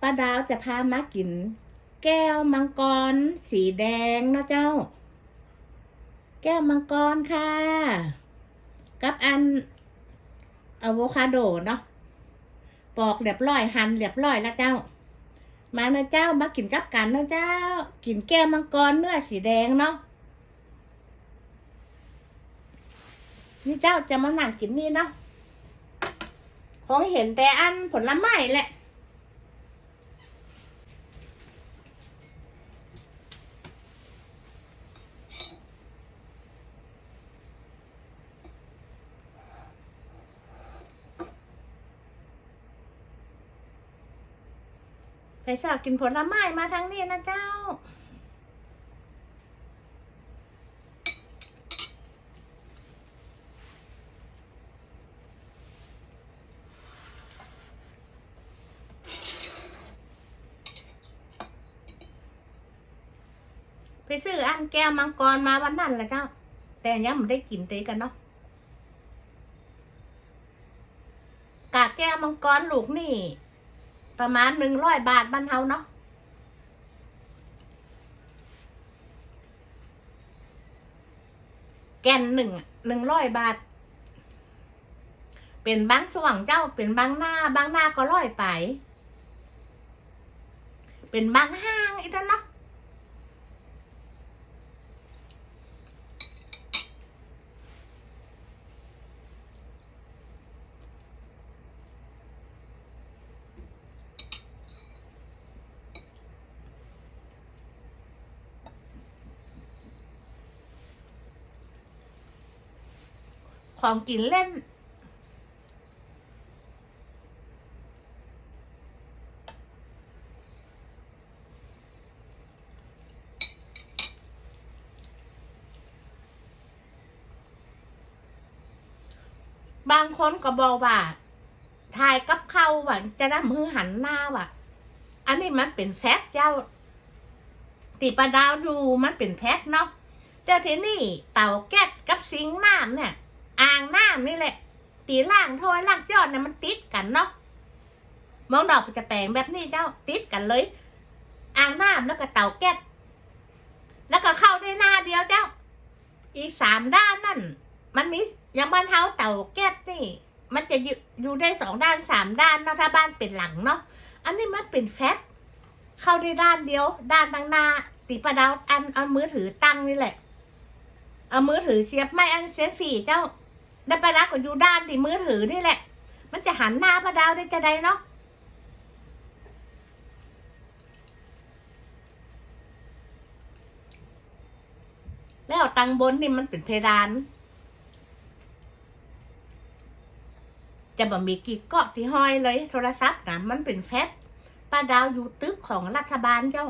ป้าดาวจะพามากิน แก้วมังกร สีแดงนะเจ้า แก้วมังกรค่ะ กับอันอะโวคาโดเนาะปอกเรียบร้อยหั่นเรียบร้อยแล้วเจ้า มาเนะเจ้ามากินกับกันนะเจ้า กินแก้วมังกรเนื้อสีแดงเนาะนี่เจ้าจะมานั่งกินนี่เนาะคงเห็นแต่อันผลไม้แหละ ไปสอบกินผลไม้มาทั้งนี้นะเจ้า ไปซื้ออันแก้วมังกรมาวันนั้นแหละเจ้า แต่ยังไม่ได้กินเตยกันเนาะกาแก้วมังกรลูกนี่ ประมาณหนึ่งร้อยบาทบ้านเฮาเนาะแกนหนึ่งหนึ่งร้อยบาท เป็นบางสว่างเจ้าเป็นบางหน้าบางหน้าก็ร้อยไป เป็นบางห้างอีกแล้วเนาะ ของกินเล่น บางคนก็บอกว่าถ่ายกับเขาว่าจะได้มือหันหน้าว่ะ อันนี้มันเป็นแฟกเจ้าตีปลาดาวดูมันเป็นแพ็คเนาะแต่ทีนี่เต่าแก๊สกับซิงน้ำเนี่ย อ่างน้ำนี่แหละ ตีล่างถ้วยล่างจอดเนี่ยมันติดกันเนาะมองดอกจะแปลงแบบนี้เจ้าติดกันเลย อ่างน้ำแล้วก็เต่าแก๊สแล้วก็เข้าได้หน้าเดียวเจ้า อีกสามด้านนั่น มันมีอย่างบ้านเฮาเต่าแก๊สนี่ มันจะอยู่อยู่ได้สองด้านสามด้านเนาะถ้าบ้านเป็นหลังเนาะอันนี้มันเป็นแฟตเข้าได้ด้านเดียว ด้านทางหน้าตีประดาวอันเอามือถือตั้งนี่แหละ เอามือถือเสียบไม่อันเสียสี่เจ้า ได้ประดาวก็อยู่ด้านที่มือถือนี่แหละ มันจะหันหน้าประดาวได้จะได้เนาะแล้วตังบนนี่มันเป็นเพดาน จะบ่มีกี่เกาะที่ห้อยเลย โทรศัพท์นะมันเป็นแฟตป้าดาวอยู่ตึกของรัฐบาลเจ้า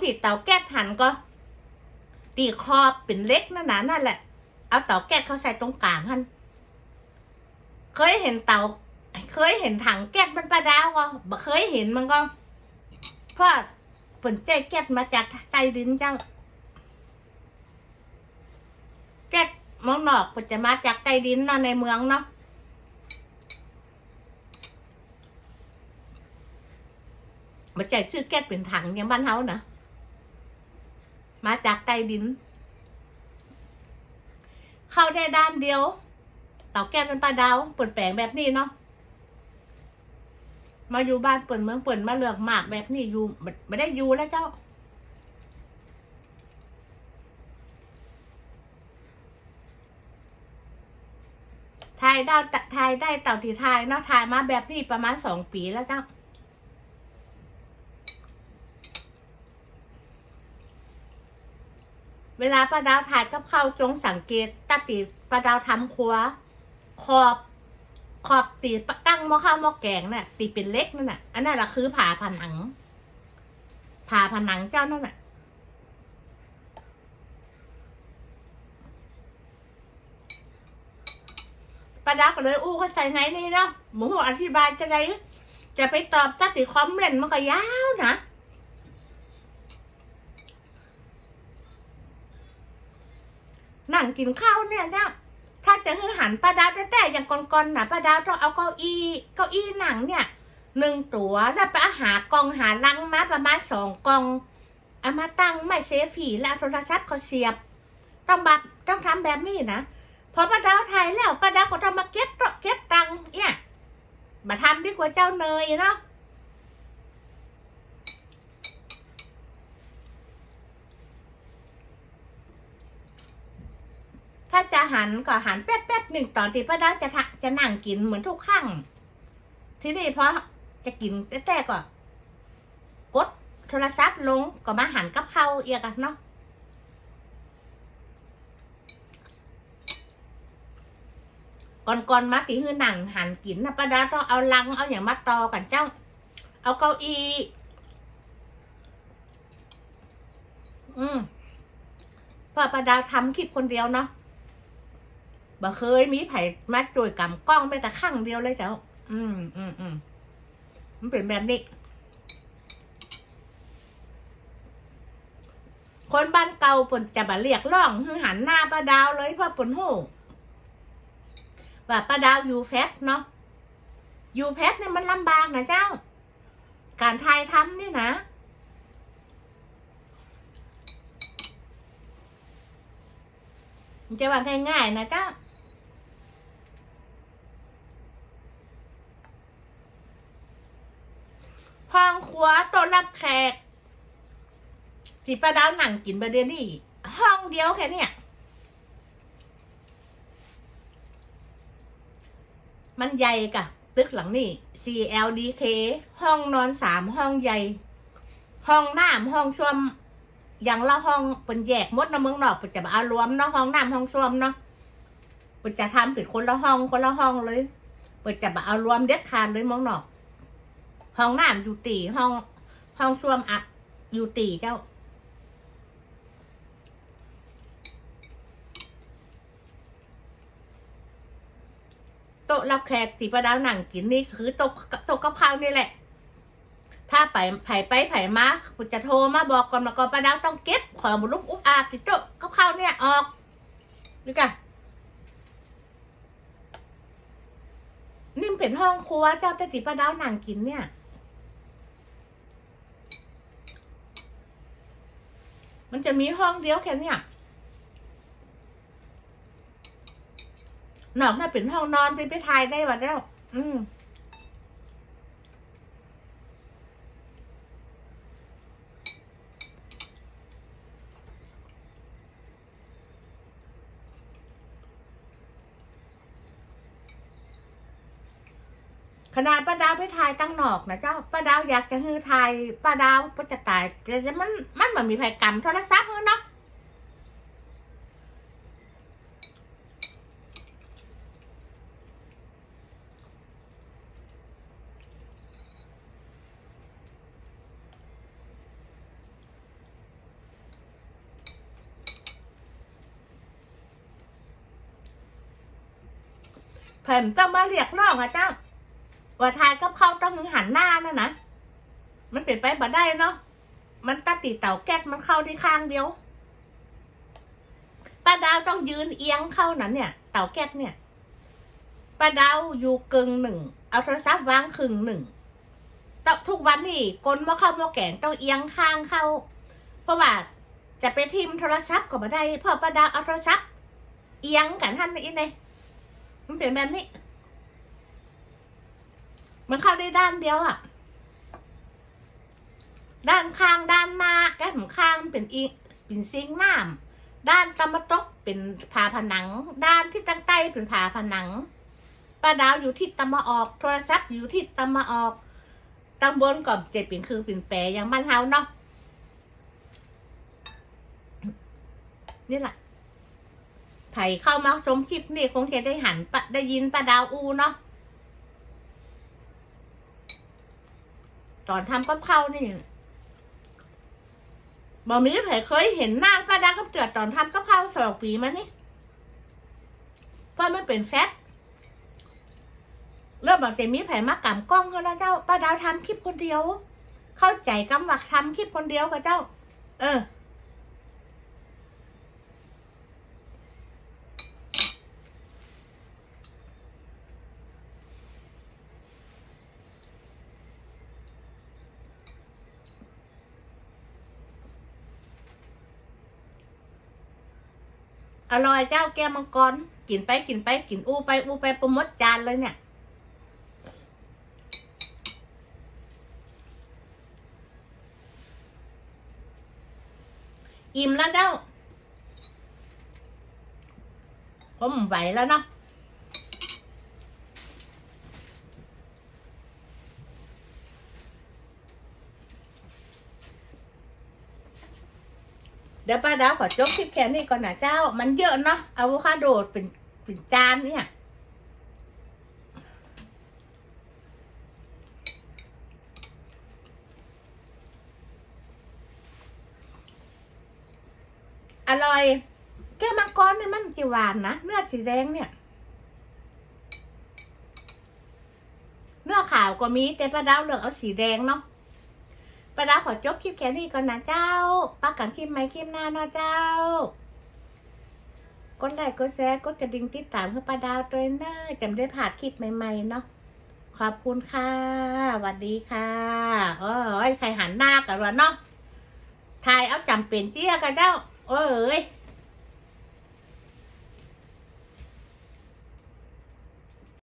ต้องติดเตาแก๊สหันก็ตีคอบเป็นเล็กนั่นนะนั่นแหละ เอาเตาแก๊สเขาใส่ตรงกลางหันเคยเห็นเตาเคยเห็นถังแก๊สมันปลาดาวก็บ่เคยเห็นมันก็เพราะผลใจแก๊สมาจากใต้ดินเจ้าแก๊สมองนอกมันจะมาจากใต้ดินเนาะในเมืองเนาะมันใจซื้อแก๊สเป็นถังอย่างบ้านเฮานะ มาจากใต้ดิน เข้าได้ด้านเดียว เต่าแก๊สเป็นปลาดาวเปิดแปลงแบบนี้เนาะมาอยู่บ้านเปิดเมืองเปิดมาเลือกหมากแบบนี้อยู่ไม่ได้อยู่แล้วเจ้า ทายดาวทายได้เต่าที่ทายเนาะทายมาแบบนี้ประมาณสองปีแล้วเจ้า เวลาป้าดาวถ่ายกับข้าวจงสังเกตตาติป้าดาวทำครัว ขอบขอบตีตั้งหม้อข้าวหม้อแกงน่ะ ตีเป็นเล็กนั่นน่ะ อันนั้นแหละคือผ่าผนัง ผ่าผนังเจ้านั่นน่ะป้าดาก็เลยอู้เข้าใจไงนี่เนาะหมูอธิบายจะไงจะไปตอบตัดติคอมเมนต์มันก็ยาวนะ นั่งกินข้าวเนี่ยเจ้าถ้าจะให้หันป้าดาวแต่ๆอย่างก่อนๆนะป้าดาวต้องเอาเก้าอี้เก้าอี้หนังเนี่ยหนึ่งตัวแล้วไปหากองหาลังมาประมาณสองกองเอามาตั้งไม่เซฟีแล้วโทรศัพท์เขาเสียบ ต้องแบบต้องทำแบบนี้นะพอป้าดาวถ่ายแล้วป้าดาวก็ต้องมาเก็บเก็บตังค์เนี่ยมาทำดีกว่าเจ้าเนยเนาะ ถ้าจะหันก็หันแป๊บๆหนึ่งตอนที่ป้าดาวจะทะจะนั่งกินเหมือนทุกครั้งทีนี้พอจะกินแต่ๆก็ กดโทรศัพท์ลงก็มาหันกับข้าวเอียกันเนาะก่อนๆมาตีคือหนังหันกินนะป้าดาวต้องเอาลังเอาอย่างมาตอกันเจ้า เอาเก้าอี้อืมพอป้าดาวทำคลิปคนเดียวเนาะ บ่เคยมีไผ่มาจวยกำกล้องแม้แต่ข้างเดียวเลยเจ้า อืมอืมอืมมันเป็นแบบนี้ คนบ้านเก่าปนจะมาเรียกร้องคือหันหน้าป้าดาวเลยเพราะปนหูว่าป้าดาวอยู่แฟตเนาะอยู่แพทเนี่ยมันลำบากนะเจ้า การทายทำนี่นะจะว่าง่ายๆนะเจ้า ห้องครัวโต๊ะรับแขกที่ป้าดาวหนังกินประเดียนี้ห้องเดียวแค่เนี้ยมันใหญ่กะตึกหลังนี่ CLDK ห้องนอนสามห้องใหญ่ ห้องน้ำห้องส้วมอย่างละห้องเป็นแยกมดนะเมืองนอกเป็นจะมาเอารวมเนาะห้องน้ำห้องส้วมเนาะเป็นจะทำเป็นคนละห้องคนละห้องเลยเป็นจะมาเอารวมเด็ดขาดเลยเมืองนอก ห้องน้ำอยู่ตีห้องห้องส้วมอะอยู่ตีเจ้า โต๊ะรับแขกตีประดาวหนังกินนี่คือโต๊ะโต๊ะกับข้านี่แหละ ถ้าไปไผ่ไปไผ่มาจะโทรมาบอกก่อนมาก่อนประดาวต้องเก็บของบุลุกอุบอาบที่โต๊ะกับข้าเนี่ยออกนี่กันนี่มเป็นห้องครัวเจ้าแต่ตีประดาวหนังกินเนี่ย มันจะมีห้องเดียวแค่เนี้ยนอกน่าเป็นห้องนอนไปไปทายได้วะแล้ว อืม ขนาดป้าดาวไปถ่ายตั้งนอกนะเจ้าป้าดาวอยากจะฮือถ่ายป้าดาวก็จะตายแต่มันมันแบบมีภัยกรรมโทรศัพท์เนาะแผมเจ้ามาเรียกร้องอะเจ้า ว่าทายกับเขาต้องหันหน้านะนะ มันเปลี่ยนไปบ่ได้เนาะ มันตัดติเต่าแก๊สมันเข้าที่ข้างเดียว ป้าดาวต้องยืนเอียงเข้านั้นเนี่ย เต่าแก๊สเนี่ย ป้าดาวอยู่กึ่งหนึ่ง เอาโทรศัพท์วางครึ่งหนึ่งต้องทุกวันนี่กลมาเข้ามาแกงต้องเอียงข้างเข้า เพราะว่าจะไปทิมโทรศัพท์ก็ไม่ได้เพราะป้าดาวเอาโทรศัพท์เอียงกันท่านนี่ไงมันเป็นแบบนี้ มันเข้าได้ด้านเดียวอะด้านข้างด้านหน้าแก้มข้างเป็นอีเป็นซิงน้ำด้านตะมะตกเป็นผาผนัง ด้านที่ตั้งใต้เป็นผาผนังป้าดาวอยู่ที่ตะมะออก โทรศัพท์อยู่ที่ตะมะออกตังบนก่อนเจ็บเป็นคือเป็นแปรอย่างบ้านเฮาเนาะนี่แหละไผ่เข้ามาชมคลิปนี่คงจะได้หันได้ยินป้าดาวอูเนาะ ตอนทำกับข้าวนี่บอมีไผ่เคยเห็นหน้าป้าดาวกับเตือตอนทำกับข้าวสองปีมานี่เพราะมันเป็นแฟตเริ่มบอกจมีไผ่มากำกล้องก็แล้วเจ้าป้าดาวทำคลิปคนเดียว เข้าใจกำวักทำคลิปคนเดียวกับเจ้า เออ อร่อยเจ้าแก้วมังกร กินไปกินไปกินอู้ไปอู้ไปประมดจานเลยเนี่ย อิ่มแล้วเจ้าผมไหวแล้วเนาะ ดี๋ยวป้าดาวขอจบคลิปแค่นี้ก่อนนะเจ้า มันเยอะเนาะอะโวคาโดเป็นเป็นจานเนี่ยอร่อย แก้มังกรเนี่ยมันจะหวานนะ เนื้อสีแดงเนี่ย เนื้อขาวก็มีแต่ป้าดาวเลือกเอาสีแดงเนาะ ป้าดาวขอจบคลิปแค่นี้ก่อนนะเจ้าปักกันคลิปไหมคลิปหน้าเนาะเจ้ากดไลค์กดแชร์กดกระดิ่งติดตามเพื่อป้าดาวเทรนเนอร์จำได้ผ่านคลิปใหม่ๆเนาะขอบคุณค่ะสวัสดีค่ะโอ้ยใครหันหน้ากันวะเนาะถ่ายเอาจำเปลี่ยนเจี้ยกันเจ้า เอ้ย